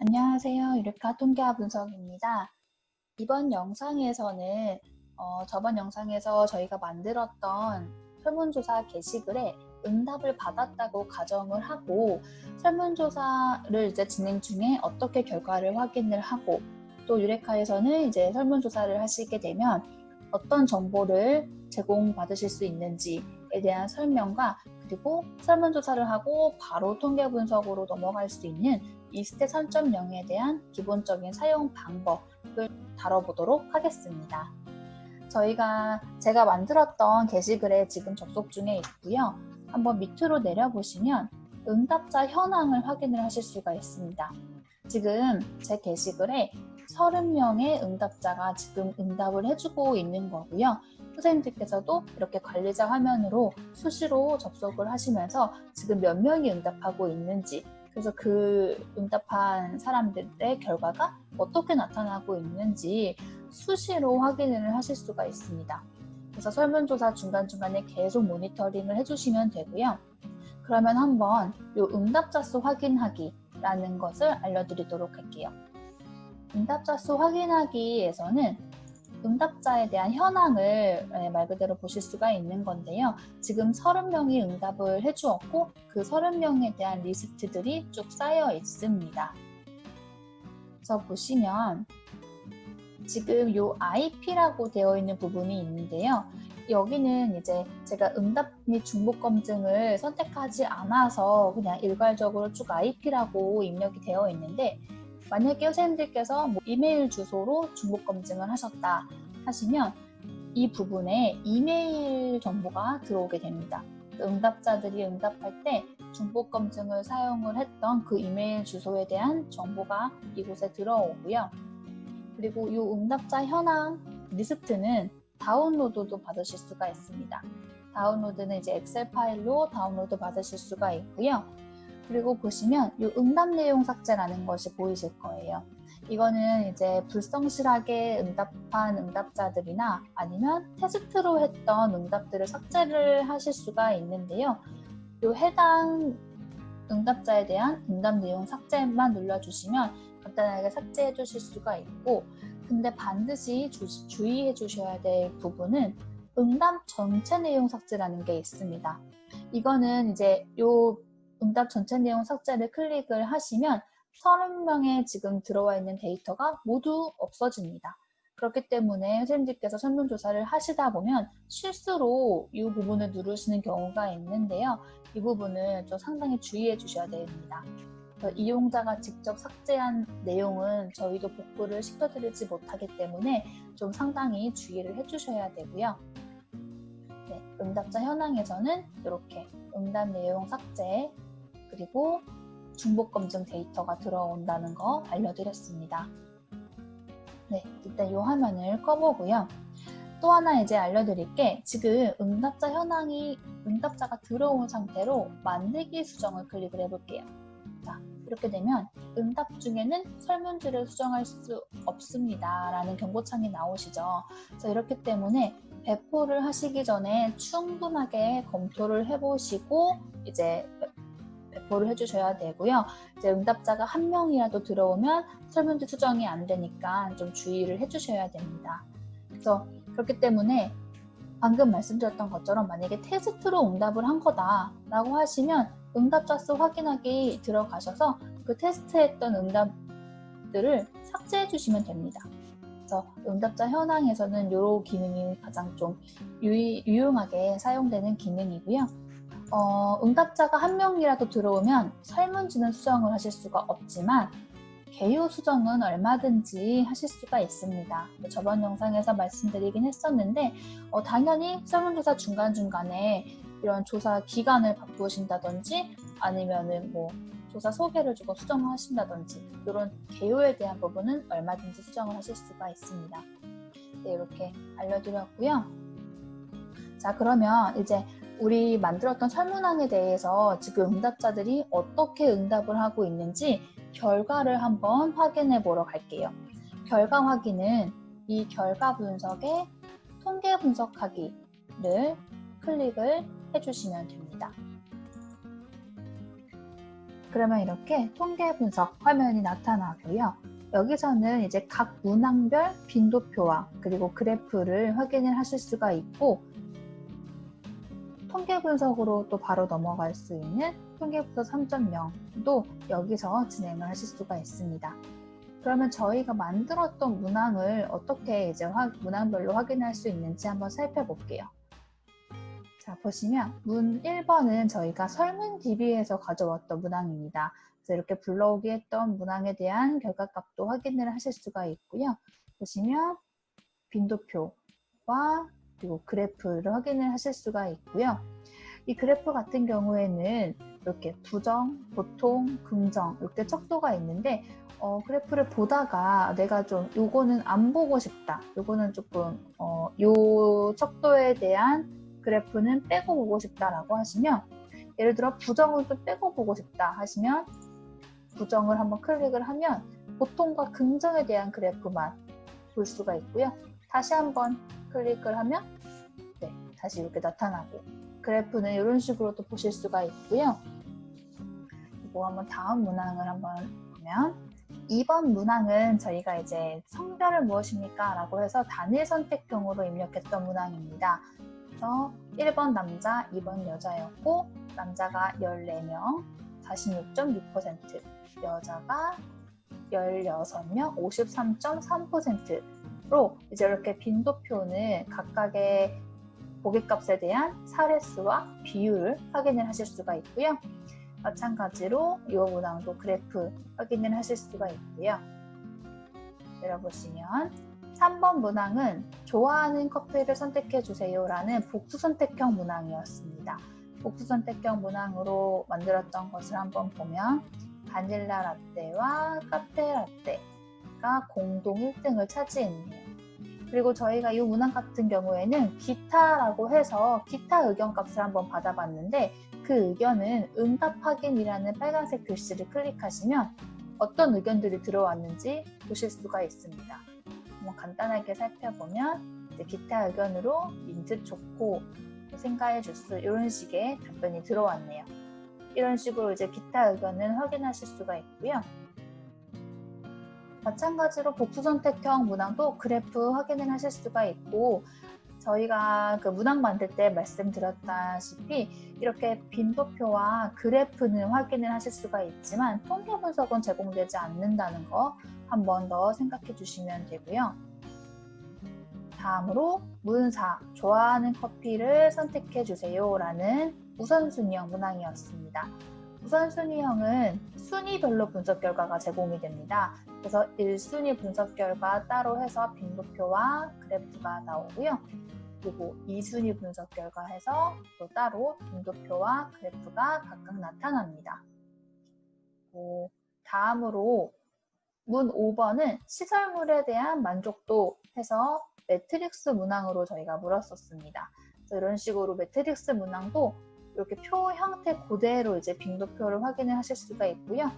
안녕하세요. 유레카 통계화 분석입니다. 이번 영상에서는 어, 저번 영상에서 저희가 만들었던 설문조사 게시글에 응답을 받았다고 가정을 하고 설문조사를 이제 진행 중에 어떻게 결과를 확인을 하고 또 유레카에서는 이제 설문조사를 하시게 되면 어떤 정보를 제공받으실 수 있는지에 대한 설명과 그리고 설문조사를 하고 바로 통계 분석으로 넘어갈 수 있는 이스테 3.0에 대한 기본적인 사용 방법을 다뤄보도록 하겠습니다. 저희가 제가 만들었던 게시글에 지금 접속 중에 있고요. 한번 밑으로 내려보시면 응답자 현황을 확인을 하실 수가 있습니다. 지금 제 게시글에 30명의 응답자가 지금 응답을 해주고 있는 거고요. 선생님들께서도 이렇게 관리자 화면으로 수시로 접속을 하시면서 지금 몇 명이 응답하고 있는지 그래서 그 응답한 사람들의 결과가 어떻게 나타나고 있는지 수시로 확인을 하실 수가 있습니다. 그래서 설문조사 중간중간에 계속 모니터링을 해주시면 되고요. 그러면 한번 이 응답자 수 확인하기라는 것을 알려드리도록 할게요. 응답자 수 확인하기에서는 응답자에 대한 현황을 예, 말 그대로 보실 수가 있는 건데요. 지금 30명이 응답을 해주었고 그 30명에 대한 리스트들이 쭉 쌓여 있습니다. 그래서 보시면 지금 이 IP라고 되어 있는 부분이 있는데요. 여기는 이제 제가 응답 및 중복 검증을 선택하지 않아서 그냥 일괄적으로 쭉 IP라고 입력이 되어 있는데 만약에 선생님들께서 뭐 이메일 주소로 중복 검증을 하셨다 하시면 이 부분에 이메일 정보가 들어오게 됩니다. 응답자들이 응답할 때 중복 검증을 사용을 했던 그 이메일 주소에 대한 정보가 이곳에 들어오고요. 그리고 이 응답자 현황 리스트는 다운로드도 받으실 수가 있습니다. 다운로드는 이제 엑셀 파일로 다운로드 받으실 수가 있고요. 그리고 보시면 이 응답 내용 삭제라는 것이 보이실 거예요. 이거는 이제 불성실하게 응답한 응답자들이나 아니면 테스트로 했던 응답들을 삭제를 하실 수가 있는데요. 이 해당 응답자에 대한 응답 내용 삭제만 눌러주시면 간단하게 삭제해 주실 수가 있고 근데 반드시 주, 주의해 주셔야 될 부분은 응답 전체 내용 삭제라는 게 있습니다. 이거는 이제 요 응답 전체 내용 삭제를 클릭을 하시면 30명에 지금 들어와 있는 데이터가 모두 없어집니다. 그렇기 때문에 선생님들께서 설문조사를 하시다 보면 실수로 이 부분을 누르시는 경우가 있는데요. 이 부분을 좀 상당히 주의해 주셔야 됩니다. 이용자가 직접 삭제한 내용은 저희도 복구를 시켜드리지 못하기 때문에 좀 상당히 주의를 해주셔야 되고요. 네, 응답자 현황에서는 이렇게 응답 내용 삭제 그리고 중복 검증 데이터가 들어온다는 거 알려드렸습니다. 네, 일단 이 화면을 꺼보고요. 또 하나 이제 알려드릴 게 지금 응답자 현황이 응답자가 들어온 상태로 만들기 수정을 클릭을 해볼게요. 자, 이렇게 되면 응답 중에는 설문지를 수정할 수 없습니다. 라는 경고창이 나오시죠. 그래서 이렇기 때문에 배포를 하시기 전에 충분하게 검토를 해보시고 이제 배포를 해주셔야 되고요. 이제 응답자가 한 명이라도 들어오면 설문지 수정이 안 되니까 좀 주의를 해주셔야 됩니다. 그래서 그렇기 때문에 방금 말씀드렸던 것처럼 만약에 테스트로 응답을 한 거다라고 하시면 응답자 수 확인하기 들어가셔서 그 테스트했던 응답들을 삭제해 주시면 됩니다. 그래서 응답자 현황에서는 이 기능이 가장 좀 유용하게 사용되는 기능이고요. 어, 응답자가 한 명이라도 들어오면 설문지는 수정을 하실 수가 없지만 개요 수정은 얼마든지 하실 수가 있습니다. 저번 영상에서 말씀드리긴 했었는데 어, 당연히 설문조사 중간중간에 이런 조사 기간을 바꾸신다든지 아니면은 뭐 조사 소개를 주고 수정을 하신다든지 이런 개요에 대한 부분은 얼마든지 수정을 하실 수가 있습니다. 네, 이렇게 알려드렸고요. 자 그러면 이제 우리 만들었던 설문항에 대해서 지금 응답자들이 어떻게 응답을 하고 있는지 결과를 한번 확인해 보러 갈게요. 결과 확인은 이 결과 분석에 통계 분석하기를 클릭을 해주시면 됩니다. 그러면 이렇게 통계 분석 화면이 나타나고요. 여기서는 이제 각 문항별 빈도표와 그리고 그래프를 확인을 하실 수가 있고 통계 분석으로 또 바로 넘어갈 수 있는 통계 분석 3.0도 여기서 진행을 하실 수가 있습니다. 그러면 저희가 만들었던 문항을 어떻게 이제 화- 문항별로 확인할 수 있는지 한번 살펴볼게요. 자, 보시면 문 1번은 저희가 설문 DB에서 가져왔던 문항입니다. 그래서 이렇게 불러오기 했던 문항에 대한 결과값도 확인을 하실 수가 있고요. 보시면 빈도표와 그리고 그래프를 확인을 하실 수가 있고요. 이 그래프 같은 경우에는 이렇게 부정, 보통, 긍정 이렇게 척도가 있는데 어, 그래프를 보다가 내가 좀 요거는 안 보고 싶다. 요거는 조금 어, 요 척도에 대한 그래프는 빼고 보고 싶다라고 하시면 예를 들어 부정을 좀 빼고 보고 싶다 하시면 부정을 한번 클릭을 하면 보통과 긍정에 대한 그래프만 볼 수가 있고요. 다시 한번 클릭을 하면 네, 다시 이렇게 나타나고 그래프는 이런 식으로 또 보실 수가 있고요. 그리고 한번 다음 문항을 한번 보면 2번 문항은 저희가 이제 성별은 무엇입니까? 라고 해서 단일 선택형으로 입력했던 문항입니다. 그래서 1번 남자, 2번 여자였고 남자가 14명, 46.6%, 여자가 16명, 53.3% 로 이제 이렇게 빈도표는 각각의 보기값에 대한 사례수와 비율을 확인을 하실 수가 있고요. 마찬가지로 이 문항도 그래프 확인을 하실 수가 있고요. 열어보시면 3번 문항은 좋아하는 커피를 선택해 주세요 라는 복수 선택형 문항이었습니다. 복수 선택형 문항으로 만들었던 것을 한번 보면 바닐라 라떼와 카페 라떼 가 공동 1등을 차지했네요. 그리고 저희가 이 문항 같은 경우에는 기타라고 해서 기타 의견 값을 한번 받아봤는데 그 의견은 응답 확인이라는 빨간색 글씨를 클릭하시면 어떤 의견들이 들어왔는지 보실 수가 있습니다. 한번 간단하게 살펴보면 기타 의견으로 민트 초코, 생과일 주스 이런 식의 답변이 들어왔네요. 이런 식으로 이제 기타 의견은 확인하실 수가 있고요. 마찬가지로 복수 선택형 문항도 그래프 확인을 하실 수가 있고 저희가 그 문항 만들 때 말씀드렸다시피 이렇게 빈도표와 그래프는 확인을 하실 수가 있지만 통계 분석은 제공되지 않는다는 거 한 번 더 생각해 주시면 되고요. 다음으로 문사 좋아하는 커피를 선택해 주세요 라는 우선순위형 문항이었습니다. 우선순위 형은 순위별로 분석 결과가 제공이 됩니다. 그래서 1순위 분석 결과 따로 해서 빈도표와 그래프가 나오고요. 그리고 2순위 분석 결과 해서 또 따로 빈도표와 그래프가 각각 나타납니다. 뭐 다음으로 문 5번은 시설물에 대한 만족도 해서 매트릭스 문항으로 저희가 물었었습니다. 이런 식으로 매트릭스 문항도 이렇게 표 형태 그대로 이제 빈도표를 확인을 하실 수가 있고요.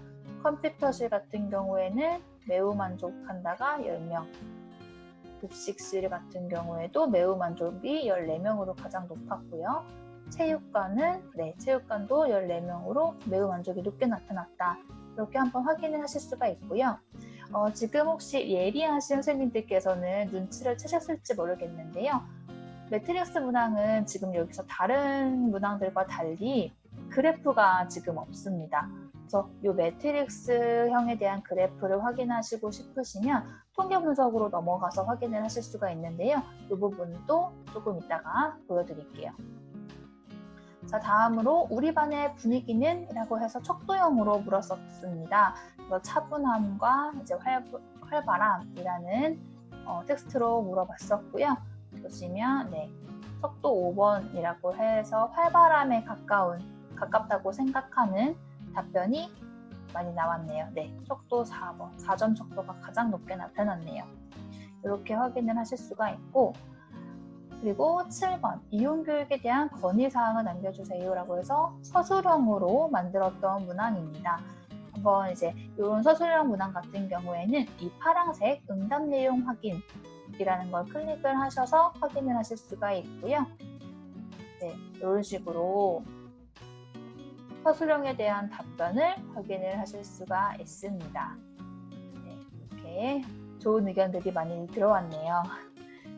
컴퓨터실 같은 경우에는 매우 만족한다가 10명, 급식실 같은 경우에도 매우 만족이 14명으로 가장 높았고요. 체육관은 네, 체육관도 14명으로 매우 만족이 높게 나타났다. 이렇게 한번 확인을 하실 수가 있고요. 어, 지금 혹시 예리하신 선생님들께서는 눈치를 채셨을지 모르겠는데요. 매트릭스 문항은 지금 여기서 다른 문항들과 달리 그래프가 지금 없습니다. 그래서 이 매트릭스형에 대한 그래프를 확인하시고 싶으시면 통계 분석으로 넘어가서 확인을 하실 수가 있는데요. 이 부분도 조금 이따가 보여드릴게요. 자, 다음으로 우리 반의 분위기는? 라고 해서 척도형으로 물었었습니다. 차분함과 이제 활, 활발함이라는 어, 텍스트로 물어봤었고요. 보시면, 네. 척도 5번이라고 해서 활발함에 가까운, 가깝다고 생각하는 답변이 많이 나왔네요. 네. 척도 4번. 4점 척도가 가장 높게 나타났네요. 이렇게 확인을 하실 수가 있고, 그리고 7번 이용교육에 대한 건의사항을 남겨주세요 라고 해서 서술형으로 만들었던 문항입니다. 한번 이제 이런 서술형 문항 같은 경우에는 이 파란색 응답 내용 확인 이라는 걸 클릭을 하셔서 확인을 하실 수가 있고요. 네, 이런 식으로 서술형에 대한 답변을 확인을 하실 수가 있습니다. 네, 이렇게 좋은 의견들이 많이 들어왔네요.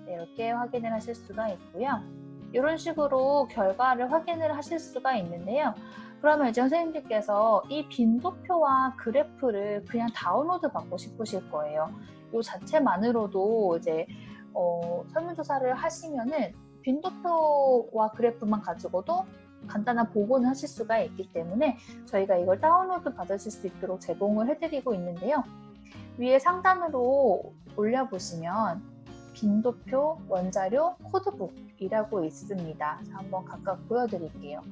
네, 이렇게 확인을 하실 수가 있고요. 이런 식으로 결과를 확인을 하실 수가 있는데요. 그러면 이제 선생님들께서 이 빈도표와 그래프를 그냥 다운로드 받고 싶으실 거예요. 이 자체만으로도 이제 어, 설문조사를 하시면은 빈도표와 그래프만 가지고도 간단한 보고는 하실 수가 있기 때문에 저희가 이걸 다운로드 받으실 수 있도록 제공을 해드리고 있는데요. 위에 상단으로 올려보시면 빈도표, 원자료, 코드북이라고 있습니다. 자, 한번 각각 보여드릴게요.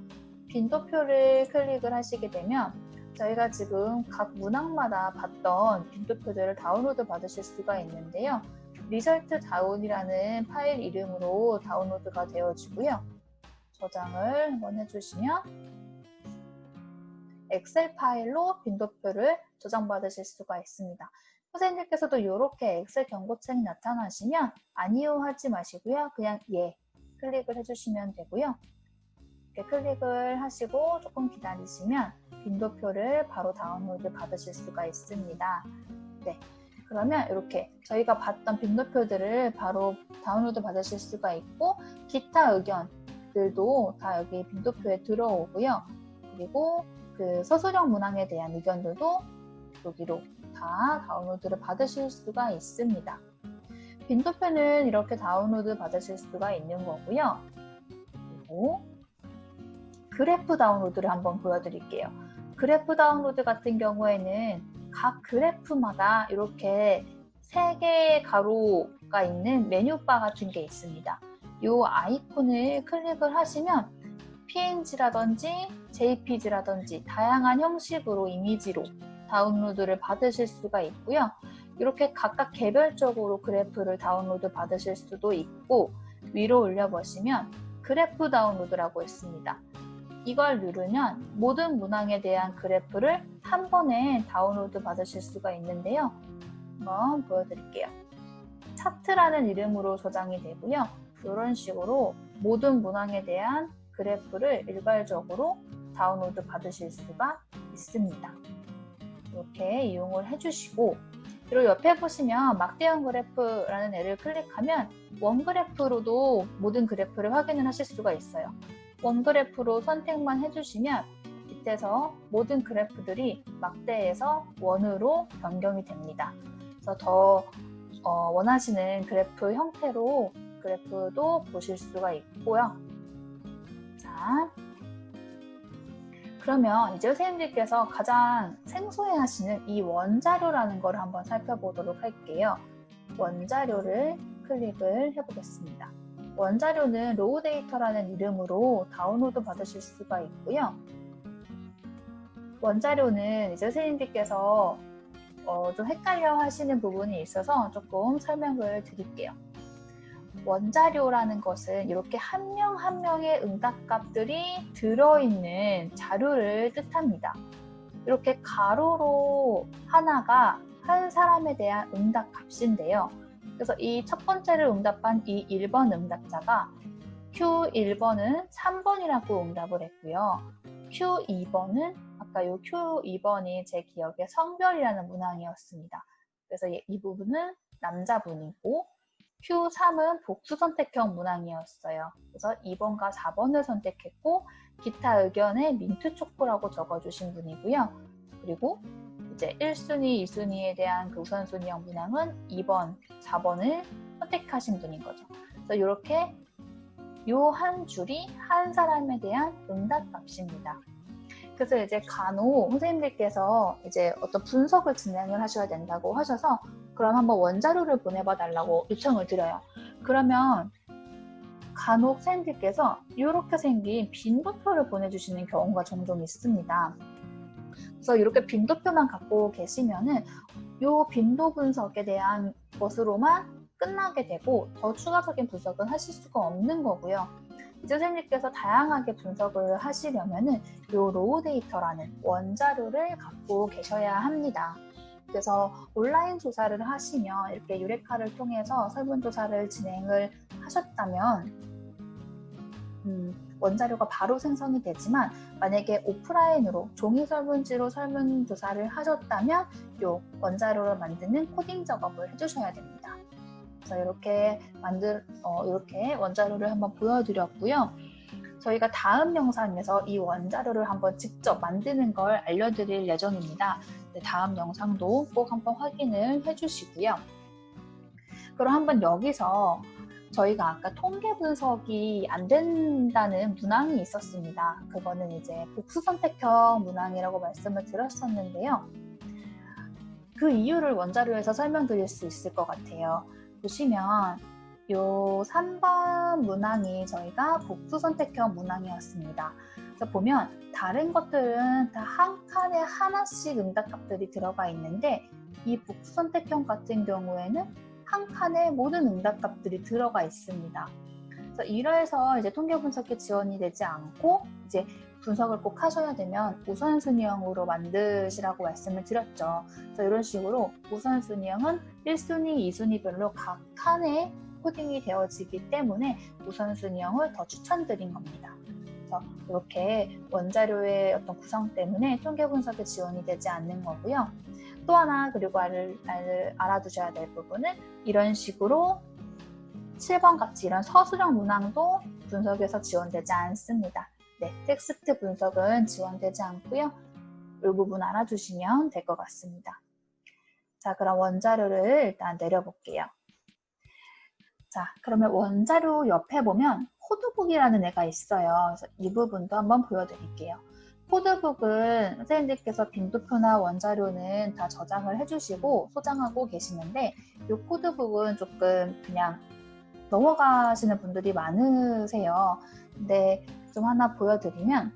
빈도표를 클릭을 하시게 되면 저희가 지금 각 문항마다 봤던 빈도표들을 다운로드 받으실 수가 있는데요. 리설트 다운이라는 파일 이름으로 다운로드가 되어지고요. 저장을 한번 해주시면 엑셀 파일로 빈도표를 저장받으실 수가 있습니다. 선생님께서도 이렇게 엑셀 경고창이 나타나시면 아니요 하지 마시고요. 그냥 예 클릭을 해주시면 되고요. 이렇게 클릭을 하시고 조금 기다리시면 빈도표를 바로 다운로드 받으실 수가 있습니다. 네. 그러면 이렇게 저희가 봤던 빈도표들을 바로 다운로드 받으실 수가 있고 기타 의견들도 다 여기 빈도표에 들어오고요. 그리고 그 서술형 문항에 대한 의견들도 여기로 다 다운로드를 받으실 수가 있습니다. 빈도표는 이렇게 다운로드 받으실 수가 있는 거고요. 그리고 그래프 다운로드를 한번 보여드릴게요. 그래프 다운로드 같은 경우에는 각 그래프마다 이렇게 세 개의 가로가 있는 메뉴바 같은 게 있습니다. 이 아이콘을 클릭을 하시면 PNG라든지 JPG라든지 다양한 형식으로 이미지로 다운로드를 받으실 수가 있고요. 이렇게 각각 개별적으로 그래프를 다운로드 받으실 수도 있고 위로 올려보시면 그래프 다운로드라고 있습니다. 이걸 누르면 모든 문항에 대한 그래프를 한 번에 다운로드 받으실 수가 있는데요. 한번 보여드릴게요. 차트라는 이름으로 저장이 되고요. 이런 식으로 모든 문항에 대한 그래프를 일괄적으로 다운로드 받으실 수가 있습니다. 이렇게 이용을 해주시고 그리고 옆에 보시면 막대형 그래프라는 애를 클릭하면 원 그래프로도 모든 그래프를 확인을 하실 수가 있어요. 원 그래프로 선택만 해주시면 밑에서 모든 그래프들이 막대에서 원으로 변경이 됩니다. 그래서 더 어, 원하시는 그래프 형태로 그래프도 보실 수가 있고요. 자, 그러면 이제 선생님들께서 가장 생소해 하시는 이 원자료라는 걸 한번 살펴보도록 할게요. 원자료를 클릭을 해보겠습니다. 원자료는 로우 데이터라는 이름으로 다운로드 받으실 수가 있고요. 원자료는 이제 선생님들께서 어, 좀 헷갈려 하시는 부분이 있어서 조금 설명을 드릴게요. 원자료라는 것은 이렇게 한 명 한 명의 응답값들이 들어있는 자료를 뜻합니다. 이렇게 가로로 하나가 한 사람에 대한 응답값인데요. 그래서 이 첫 번째를 응답한 이 1번 응답자가 Q1번은 3번이라고 응답을 했고요. Q2번은 아까 요 Q2번이 제 기억에 성별이라는 문항이었습니다. 그래서 이 부분은 남자분이고 Q3은 복수 선택형 문항이었어요. 그래서 2번과 4번을 선택했고 기타 의견에 민트 초코라고 적어주신 분이고요. 그리고 이제 1순위, 2순위에 대한 그 우선순위형 문항은 2번, 4번을 선택하신 분인 거죠. 그래서 이렇게 요한 줄이 한 사람에 대한 응답 값입니다. 그래서 이제 간혹 선생님들께서 이제 어떤 분석을 진행을 하셔야 된다고 하셔서 그럼 한번 원자료를 보내봐 달라고 요청을 드려요. 그러면 간혹 선생님들께서 이렇게 생긴 빈도표를 보내주시는 경우가 종종 있습니다. 그래서 이렇게 빈도표만 갖고 계시면은 이 빈도 분석에 대한 것으로만 끝나게 되고 더 추가적인 분석은 하실 수가 없는 거고요. 이제 선생님께서 다양하게 분석을 하시려면은 이 로우 데이터라는 원자료를 갖고 계셔야 합니다. 그래서 온라인 조사를 하시면 이렇게 유레카를 통해서 설문조사를 진행을 하셨다면 음, 원자료가 바로 생성이 되지만 만약에 오프라인으로 종이 설문지로 설문조사를 하셨다면 요 원자료를 만드는 코딩 작업을 해주셔야 됩니다. 그래서 이렇게 만들 어, 이렇게 원자료를 한번 보여드렸고요. 저희가 다음 영상에서 이 원자료를 한번 직접 만드는 걸 알려드릴 예정입니다. 네, 다음 영상도 꼭 한번 확인을 해주시고요. 그럼 한번 여기서 저희가 아까 통계 분석이 안 된다는 문항이 있었습니다. 그거는 이제 복수 선택형 문항이라고 말씀을 드렸었는데요. 그 이유를 원자료에서 설명드릴 수 있을 것 같아요. 보시면 요 3번 문항이 저희가 복수 선택형 문항이었습니다. 그래서 보면 다른 것들은 다 한 칸에 하나씩 응답값들이 들어가 있는데 이 복수 선택형 같은 경우에는 한 칸에 모든 응답값들이 들어가 있습니다. 그래서 이러해서 이제 통계 분석에 지원이 되지 않고 이제 분석을 꼭 하셔야 되면 우선순위형으로 만드시라고 말씀을 드렸죠. 그래서 이런 식으로 우선순위형은 1순위, 2순위별로 각 칸에 코딩이 되어지기 때문에 우선순위형을 더 추천드린 겁니다. 그래서 이렇게 원자료의 어떤 구성 때문에 통계 분석에 지원이 되지 않는 거고요. 또 하나 그리고 알, 알, 알아두셔야 될 부분은 이런 식으로 7번 같이 이런 서술형 문항도 분석에서 지원되지 않습니다. 네, 텍스트 분석은 지원되지 않고요. 이 부분 알아두시면 될 것 같습니다. 자, 그럼 원자료를 일단 내려볼게요. 자, 그러면 원자료 옆에 보면 코드북이라는 애가 있어요. 그래서 이 부분도 한번 보여드릴게요. 코드북은 선생님들께서 빈도표나 원자료는 다 저장을 해주시고 소장하고 계시는데 이 코드북은 조금 그냥 넘어가시는 분들이 많으세요. 근데 좀 하나 보여드리면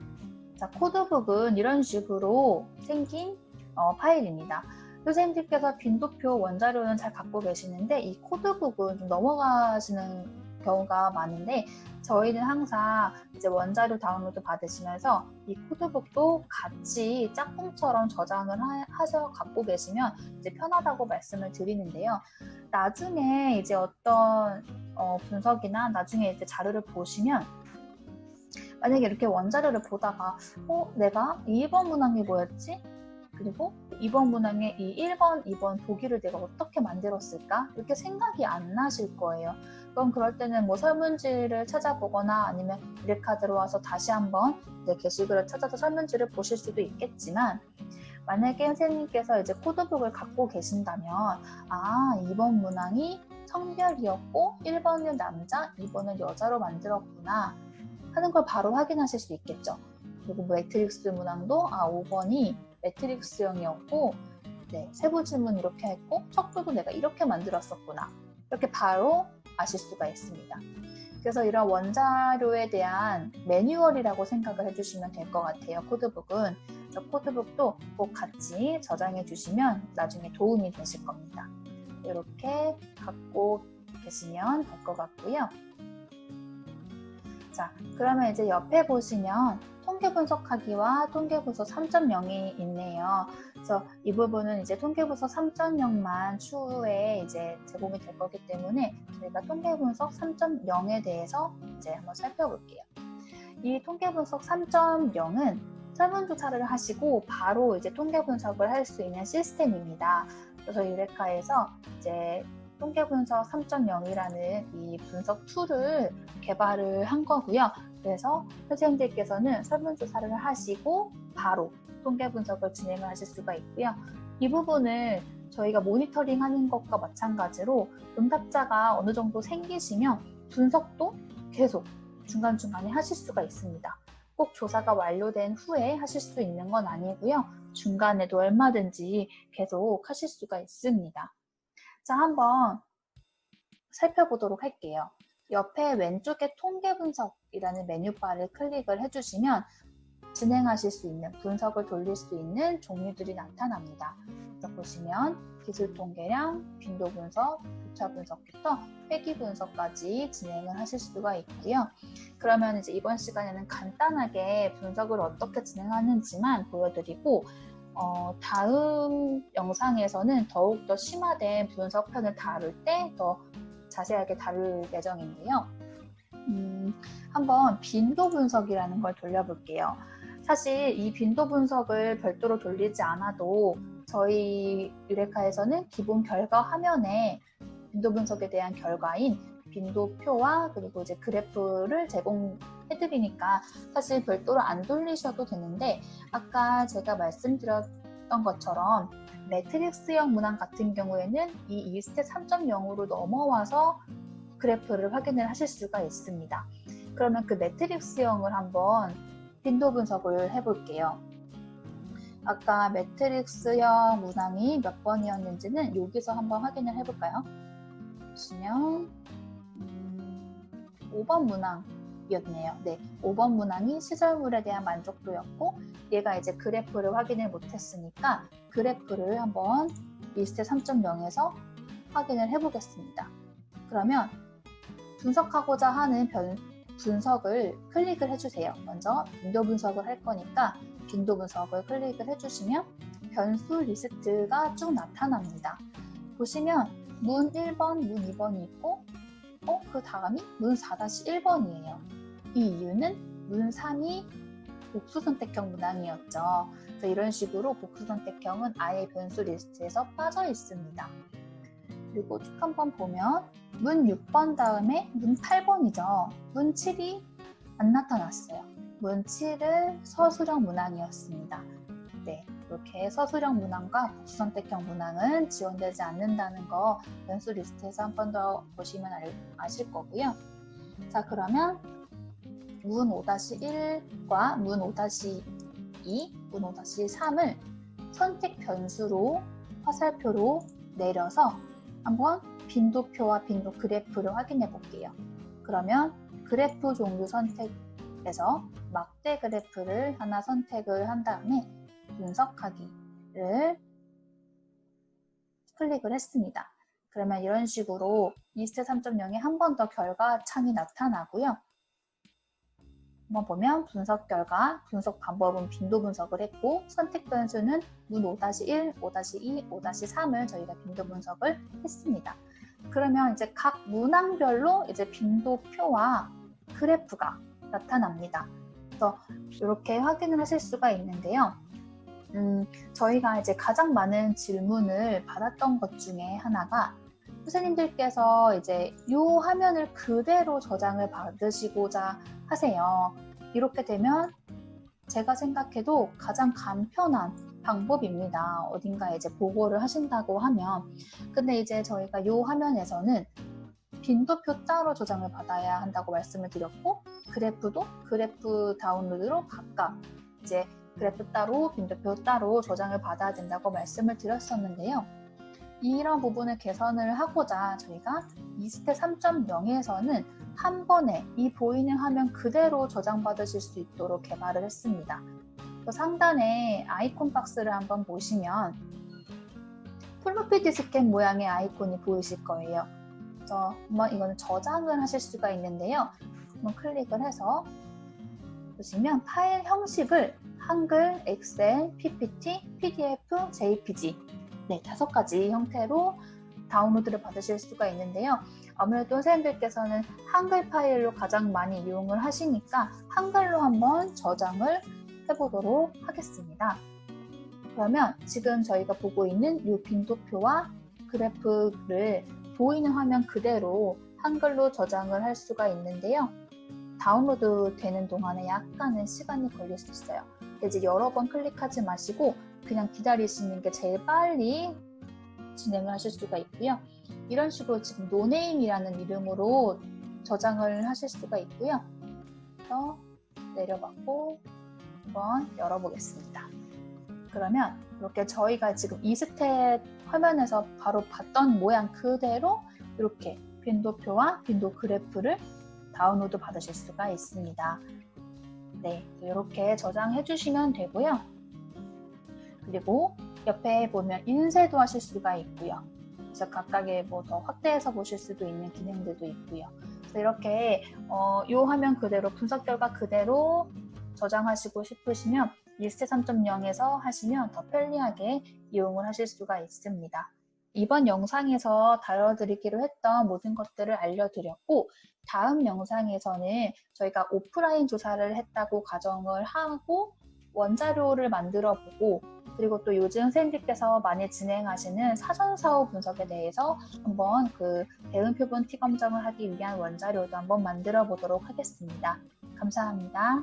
자 코드북은 이런 식으로 생긴 어, 파일입니다. 선생님들께서 빈도표 원자료는 잘 갖고 계시는데 이 코드북은 좀 넘어가시는 경우가 많은데 저희는 항상 이제 원자료 다운로드 받으시면서 이 코드북도 같이 짝꿍처럼 저장을 하, 셔 갖고 계시면 이제 편하다고 말씀을 드리는데요. 나중에 이제 어떤 어, 분석이나 나중에 이제 자료를 보시면 만약에 이렇게 원자료를 보다가 어 내가 2번 문항이 뭐였지? 그리고 2번 문항의 이 1번, 2번 보기를 내가 어떻게 만들었을까? 이렇게 생각이 안 나실 거예요. 그럼 그럴 때는 뭐 설문지를 찾아보거나 아니면 이레카 들어와서 다시 한번 이제 게시글을 찾아서 설문지를 보실 수도 있겠지만 만약에 선생님께서 이제 코드북을 갖고 계신다면 아, 2번 문항이 성별이었고 1번은 남자, 2번은 여자로 만들었구나 하는 걸 바로 확인하실 수 있겠죠. 그리고 뭐 매트릭스 문항도 아, 5번이 매트릭스형이었고 네, 세부 질문 이렇게 했고 척도도 내가 이렇게 만들었었구나. 이렇게 바로 아실 수가 있습니다. 그래서 이런 원자료에 대한 매뉴얼이라고 생각을 해주시면 될 것 같아요. 코드북은. 코드북도 꼭 같이 저장해 주시면 나중에 도움이 되실 겁니다. 이렇게 갖고 계시면 될 것 같고요. 자, 그러면 이제 옆에 보시면 통계 분석하기와 통계 분석 3.0이 있네요. 그래서 이 부분은 이제 통계 분석 3.0만 추후에 이제 제공이 될 거기 때문에 저희가 통계 분석 3.0에 대해서 이제 한번 살펴볼게요. 이 통계 분석 3.0은 설문조사를 하시고 바로 이제 통계 분석을 할 수 있는 시스템입니다. 그래서 유레카에서 이제 통계 분석 3.0이라는 이 분석 툴을 개발을 한 거고요. 그래서 선생님들께서는 설문조사를 하시고 바로 통계 분석을 진행을 하실 수가 있고요. 이 부분을 저희가 모니터링 하는 것과 마찬가지로 응답자가 어느 정도 생기시면 분석도 계속 중간중간에 하실 수가 있습니다. 꼭 조사가 완료된 후에 하실 수 있는 건 아니고요. 중간에도 얼마든지 계속 하실 수가 있습니다. 자, 한번 살펴보도록 할게요. 옆에 왼쪽에 통계 분석이라는 메뉴바를 클릭을 해주시면 진행하실 수 있는 분석을 돌릴 수 있는 종류들이 나타납니다. 보시면 기술 통계량, 빈도 분석, 교차 분석부터 회귀 분석까지 진행을 하실 수가 있고요. 그러면 이제 이번 시간에는 간단하게 분석을 어떻게 진행하는지만 보여드리고 어, 다음 영상에서는 더욱더 심화된 분석편을 다룰 때 더 자세하게 다룰 예정인데요. 음, 한번 빈도 분석이라는 걸 돌려볼게요. 사실 이 빈도 분석을 별도로 돌리지 않아도 저희 유레카에서는 기본 결과 화면에 빈도 분석에 대한 결과인 빈도표와 그리고 이제 그래프를 제공 해드리니까 사실 별도로 안 돌리셔도 되는데 아까 제가 말씀드렸던 것처럼 매트릭스형 문항 같은 경우에는 이 2스텝 3.0으로 넘어와서 그래프를 확인을 하실 수가 있습니다. 그러면 그 매트릭스형을 한번 빈도 분석을 해볼게요. 아까 매트릭스형 문항이 몇 번이었는지는 여기서 한번 확인을 해볼까요? 보시면 음, 5번 문항 이었네요. 네, 5번 문항이 시설물에 대한 만족도였고 얘가 이제 그래프를 확인을 못했으니까 그래프를 한번 리스트 3.0에서 확인을 해보겠습니다. 그러면 분석하고자 하는 변, 분석을 클릭을 해주세요. 먼저 빈도 분석을 할 거니까 빈도 분석을 클릭을 해주시면 변수 리스트가 쭉 나타납니다. 보시면 문 1번, 문 2번이 있고 어, 그 다음이 문 4-1번이에요. 이 이유는 문 3이 복수 선택형 문항이었죠. 그래서 이런 식으로 복수 선택형은 아예 변수 리스트에서 빠져 있습니다. 그리고 쭉 한번 보면 문 6번 다음에 문 8번이죠. 문 7이 안 나타났어요. 문 7은 서술형 문항이었습니다. 네, 이렇게 서술형 문항과 복수 선택형 문항은 지원되지 않는다는 거 변수 리스트에서 한 번 더 보시면 아실 거고요. 자, 그러면 문 5-1과 문 5-2, 문 5-3을 선택 변수로 화살표로 내려서 한번 빈도표와 빈도 그래프를 확인해 볼게요. 그러면 그래프 종류 선택에서 막대 그래프를 하나 선택을 한 다음에 분석하기를 클릭을 했습니다. 그러면 이런 식으로 이스트 3.0에 한 번 더 결과 창이 나타나고요. 한번 보면 분석 결과, 분석 방법은 빈도 분석을 했고 선택 변수는 문 5-1, 5-2, 5-3을 저희가 빈도 분석을 했습니다. 그러면 이제 각 문항별로 이제 빈도표와 그래프가 나타납니다. 그래서 이렇게 확인을 하실 수가 있는데요. 음, 저희가 이제 가장 많은 질문을 받았던 것 중에 하나가 선생님들께서 이제 이 화면을 그대로 저장을 받으시고자 하세요. 이렇게 되면 제가 생각해도 가장 간편한 방법입니다. 어딘가 이제 보고를 하신다고 하면. 근데 이제 저희가 이 화면에서는 빈도표 따로 저장을 받아야 한다고 말씀을 드렸고, 그래프도 그래프 다운로드로 각각 이제 그래프 따로, 빈도표 따로 저장을 받아야 된다고 말씀을 드렸었는데요. 이런 부분을 개선을 하고자 저희가 이스텝 3.0에서는 한 번에 이 보이는 화면 그대로 저장받으실 수 있도록 개발을 했습니다. 그 상단에 아이콘 박스를 한번 보시면 플로피 디스켓 모양의 아이콘이 보이실 거예요. 그래서 이거는 저장을 하실 수가 있는데요. 한번 클릭을 해서 보시면 파일 형식을 한글, 엑셀, PPT, PDF, JPG 네, 다섯 가지 형태로 다운로드를 받으실 수가 있는데요. 아무래도 선생님들께서는 한글 파일로 가장 많이 이용을 하시니까 한글로 한번 저장을 해보도록 하겠습니다. 그러면 지금 저희가 보고 있는 이 빈도표와 그래프를 보이는 화면 그대로 한글로 저장을 할 수가 있는데요. 다운로드 되는 동안에 약간의 시간이 걸릴 수 있어요. 이제 여러 번 클릭하지 마시고 그냥 기다리시는 게 제일 빨리 진행을 하실 수가 있고요. 이런 식으로 지금 노네임이라는 이름으로 저장을 하실 수가 있고요. 그래서 내려받고 한번 열어보겠습니다. 그러면 이렇게 저희가 지금 이 스텝 화면에서 바로 봤던 모양 그대로 이렇게 빈도표와 빈도 그래프를 다운로드 받으실 수가 있습니다. 네, 이렇게 저장해 주시면 되고요. 그리고 옆에 보면 인쇄도 하실 수가 있고요. 그래서 각각의 뭐 더 확대해서 보실 수도 있는 기능들도 있고요. 그래서 이렇게 어, 이 화면 그대로 분석 결과 그대로 저장하시고 싶으시면 리스트 3.0에서 하시면 더 편리하게 이용을 하실 수가 있습니다. 이번 영상에서 다뤄드리기로 했던 모든 것들을 알려드렸고 다음 영상에서는 저희가 오프라인 조사를 했다고 가정을 하고 원자료를 만들어 보고 그리고 또 요즘 선생님께서 많이 진행하시는 사전사후 분석에 대해서 한번 그 대응 표본 티 검정을 하기 위한 원자료도 한번 만들어 보도록 하겠습니다. 감사합니다.